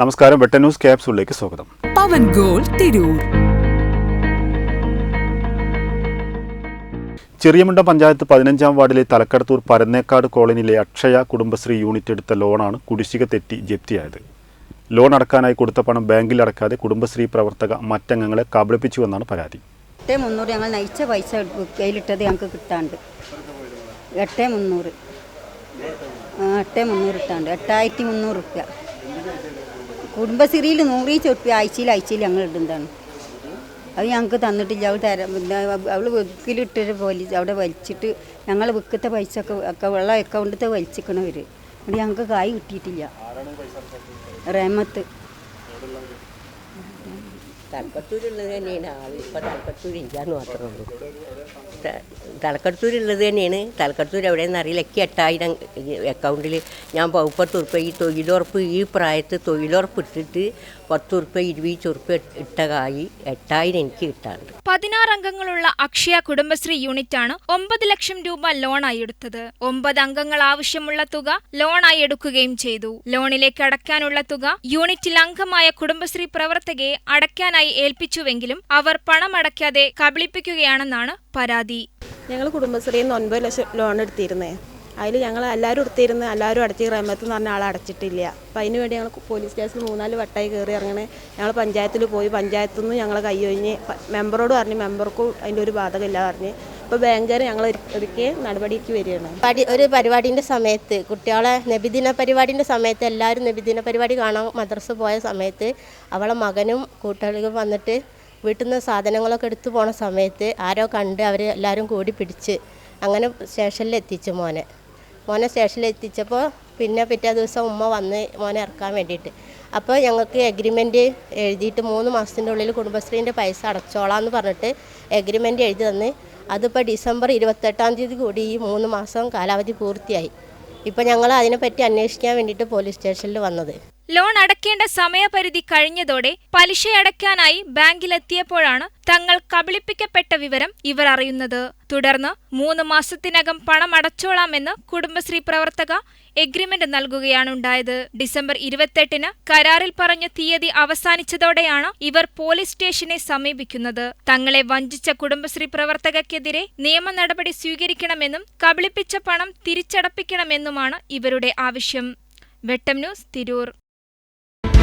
നമസ്കാരം. വെട്ട ന്യൂസ് ക്യാപ്സൂളിലേക്ക് സ്വാഗതം. പവൻ ഗോൾ തിരൂർ. ചെറിയമുണ്ട പഞ്ചായത്ത് പതിനഞ്ചാം വാർഡിലെ തലക്കടത്തൂർ പരന്നേക്കാട് കോളനിയിലെ അക്ഷയ കുടുംബശ്രീ യൂണിറ്റ് എടുത്ത ലോണാണ് കുടിശ്ശിക തെറ്റി ജപ്തിയായത്. ലോൺ അടക്കാനായി കൊടുത്ത പണം ബാങ്കിൽ അടക്കാതെ കുടുംബശ്രീ പ്രവർത്തക മറ്റംഗങ്ങളെ കബളിപ്പിച്ചുവെന്നാണ് പരാതി. എട്ട് മുന്നൂറ് ഞങ്ങൾ നയിച്ച പൈസ കയ്യിലിട്ടത് ഞങ്ങൾക്ക് കിട്ടാണ്ട്. എട്ട് മുന്നൂറ്. എട്ട് മുന്നൂറ് ഇട്ടാണ്ട് എട്ടായിരത്തി മുന്നൂറ് റുപ്യ കുടുംബശ്രീയിൽ നൂറീച്ച് ചൊപ്പി ആഴ്ചയിൽ ആഴ്ചയിൽ ഞങ്ങൾ ഇടുന്നതാണ് അത് ഞങ്ങൾക്ക് തന്നിട്ടില്ല. അവൾ തരാം അവൾ വെക്കിലിട്ടൊരു പോലീസ് അവിടെ വലിച്ചിട്ട് ഞങ്ങൾ വിക്കത്തെ പൈസ ഒക്കെ ഒക്കെ ഉള്ള അക്കൗണ്ടത്തെ വലിച്ചിക്കണവർ അത് ഞങ്ങൾക്ക് കായ് കിട്ടിയിട്ടില്ല. റേമത്ത് തലക്കത്തൂരുള്ളത് തന്നെയാണ് ഇപ്പം തലക്കത്തൂർ മാത്രമേ ഉള്ളൂ. തന്നെയാണ്. തലക്കത്തൂർ എവിടെയെന്ന് അറിയില്ല. എനിക്ക് എട്ടായിരം അക്കൗണ്ടിൽ ഞാൻ പൗപ്പത്ത് ഉറുപ്പ ഈ തൊഴിലുറപ്പ് ഈ പ്രായത്ത് തൊഴിലുറപ്പ് ഇട്ടിട്ട് പത്ത് ഉറുപ്പ ഇരുപത് ഉറുപ്പ ഇട്ട കായി എട്ടായിരം എനിക്ക് കിട്ടാറുണ്ട്. പതിനാറ് അംഗങ്ങളുള്ള അക്ഷയ കുടുംബശ്രീ യൂണിറ്റാണ് ഒമ്പത് ലക്ഷം രൂപ ലോണായി എടുത്തത്. ഒമ്പത് അംഗങ്ങൾ ആവശ്യമുള്ള തുക ലോണായി എടുക്കുകയും ചെയ്തു. ലോണിലേക്ക് അടയ്ക്കാനുള്ള തുക യൂണിറ്റിൽ അംഗമായ കുടുംബശ്രീ പ്രവർത്തകയെ അടയ്ക്കാനായി ഏൽപ്പിച്ചുവെങ്കിലും അവർ പണമടയ്ക്കാതെ കബളിപ്പിക്കുകയാണെന്നാണ് പരാതി. ഞങ്ങൾ കുടുംബശ്രീയിൽ നിന്ന് ഒൻപത് ലക്ഷം ലോൺ എടുത്തിരുന്നേ. അതിൽ ഞങ്ങൾ എല്ലാവരും എടുത്തിരുന്ന് എല്ലാവരും അടച്ച് റഹ്മത്ത് എന്ന് പറഞ്ഞ ആൾ അടച്ചിട്ടില്ല. അപ്പം അതിന് വേണ്ടി ഞങ്ങൾ പോലീസ് സ്റ്റേഷനിൽ മൂന്നാൽ വട്ടായി കയറി ഇറങ്ങണേ. ഞങ്ങൾ പഞ്ചായത്തിൽ പോയി. പഞ്ചായത്തിൽ നിന്ന് ഞങ്ങൾ കൈയൊഴിഞ്ഞ് മെമ്പറോട് പറഞ്ഞ് മെമ്പർക്കും അതിന്റെ ഒരു ബാധകമില്ല പറഞ്ഞ് ഇപ്പോൾ ബാങ്കുകാർ ഞങ്ങൾ ഒരിക്കൽ നടപടിക്ക് വരികയാണ്. ഒരു പരിപാടിന്റെ സമയത്ത് കുട്ടികളെ നബിദിന പരിപാടിന്റെ സമയത്ത് എല്ലാവരും നബിദിന പരിപാടി കാണാൻ മദ്രസ പോയ സമയത്ത് അവളെ മകനും കൂട്ടുകാരും വന്നിട്ട് വീട്ടിൽ നിന്ന് സാധനങ്ങളൊക്കെ എടുത്തു പോണ സമയത്ത് ആരോ കണ്ട് അവർ എല്ലാവരും കൂടി പിടിച്ച് അങ്ങനെ സ്റ്റേഷനിൽ എത്തിച്ചു മോനെ. മോനെ സ്റ്റേഷനിൽ എത്തിച്ചപ്പോൾ പിന്നെ പിറ്റേ ദിവസം ഉമ്മ വന്ന് മോനെ ഇറക്കാൻ വേണ്ടിയിട്ട്. അപ്പോൾ ഞങ്ങൾക്ക് എഗ്രിമെന്റ് എഴുതിയിട്ട് മൂന്ന് മാസത്തിന്റെ ഉള്ളിൽ കുടുംബശ്രീന്റെ പൈസ അടച്ചോളാം എന്ന് പറഞ്ഞിട്ട് എഗ്രിമെന്റ് എഴുതി തന്ന്. അതിപ്പോൾ ഡിസംബർ ഇരുപത്തെട്ടാം തീയതി കൂടി ഈ മൂന്ന് മാസം കാലാവധി പൂർത്തിയായി. ഇപ്പോൾ ഞങ്ങൾ അതിനെപ്പറ്റി അന്വേഷിക്കാൻ വേണ്ടിയിട്ട് പോലീസ് സ്റ്റേഷനിൽ വന്നത്. ലോൺ അടയ്ക്കേണ്ട സമയപരിധി കഴിഞ്ഞതോടെ പലിശയടയ്ക്കാനായി ബാങ്കിലെത്തിയപ്പോഴാണ് തങ്ങൾ കബളിപ്പിക്കപ്പെട്ട വിവരം ഇവർ അറിയുന്നത്. തുടർന്ന് മൂന്ന് മാസത്തിനകം പണം അടച്ചോളാമെന്ന് കുടുംബശ്രീ പ്രവർത്തക എഗ്രിമെന്റ് നൽകുകയാണുണ്ടായത് ഡിസംബർ ഇരുപത്തെട്ടിന് കരാറിൽ പറഞ്ഞ തീയതി അവസാനിച്ചതോടെയാണ് ഇവർ പോലീസ് സ്റ്റേഷനെ സമീപിക്കുന്നത്. തങ്ങളെ വഞ്ചിച്ച കുടുംബശ്രീ പ്രവർത്തകക്കെതിരെ നിയമ നടപടി സ്വീകരിക്കണമെന്നും കബളിപ്പിച്ച പണം തിരിച്ചടപ്പിക്കണമെന്നുമാണ് ഇവരുടെ ആവശ്യം. വെട്ടം ന്യൂസ് തിരൂർ.